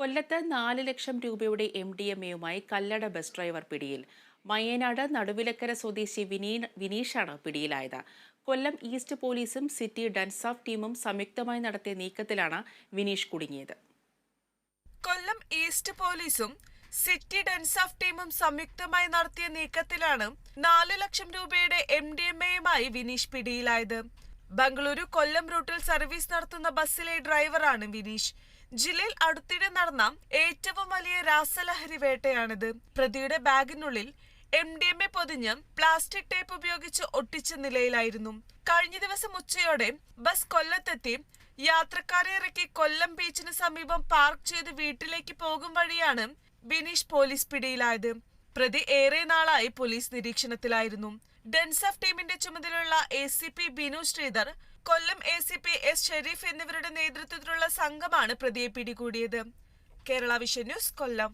കൊല്ലത്ത് നാല് ലക്ഷം രൂപയുടെ എം ഡി എം എയുമായി കല്ലട ബസ് ഡ്രൈവർ പിടിയിൽ. മയ്യനാട് നടുവിലക്കര സ്വദേശി വിനീ വിനീഷാണ് പിടിയിലായത്. കൊല്ലം ഈസ്റ്റ് പോലീസും സിറ്റി ഡൻസാഫ് ടീമും സംയുക്തമായി നടത്തിയ നീക്കത്തിലാണ് വിനീഷ് കുടുങ്ങിയത്. കൊല്ലം ഈസ്റ്റ് പോലീസും സിറ്റി ഡൻസാഫ് ടീമും സംയുക്തമായി നടത്തിയ നീക്കത്തിലാണ് നാല് ലക്ഷം രൂപയുടെ എം ഡി എം എയുമായി വിനീഷ് പിടിയിലായത്. ബംഗളൂരു കൊല്ലം റൂട്ടിൽ സർവീസ് നടത്തുന്ന ബസ്സിലെ ഡ്രൈവറാണ് വിനീഷ്. ജില്ലയിൽ അടുത്തിടെ നടന്ന ഏറ്റവും വലിയ രാസലഹരി വേട്ടയാണിത്. പ്രതിയുടെ ബാഗിനുള്ളിൽ എം ഡി എം എ പൊതിഞ്ഞ് പ്ലാസ്റ്റിക് ടേപ്പ് ഉപയോഗിച്ച് ഒട്ടിച്ച നിലയിലായിരുന്നു. കഴിഞ്ഞ ദിവസം ഉച്ചയോടെ ബസ് കൊല്ലത്തെത്തി. യാത്രക്കാരെ ഇറക്കി കൊല്ലം ബീച്ചിന് സമീപം പാർക്ക് ചെയ്ത് വീട്ടിലേക്ക് പോകും വഴിയാണ് ബിനീഷ് പോലീസ് പിടിയിലായത്. പ്രതി ഏറെ നാളായി പോലീസ് നിരീക്ഷണത്തിലായിരുന്നു. ഡെൻസഫ് ടീമിന്റെ ചുമതലയുള്ള A C P Binu Sreedhar Kollam A C P S Shareef എന്നിവരുടെ നേതൃത്വത്തിലുള്ള സംഘമാണ് പ്രതിയെ പിടികൂടിയത്. Kerala vision news Kollam.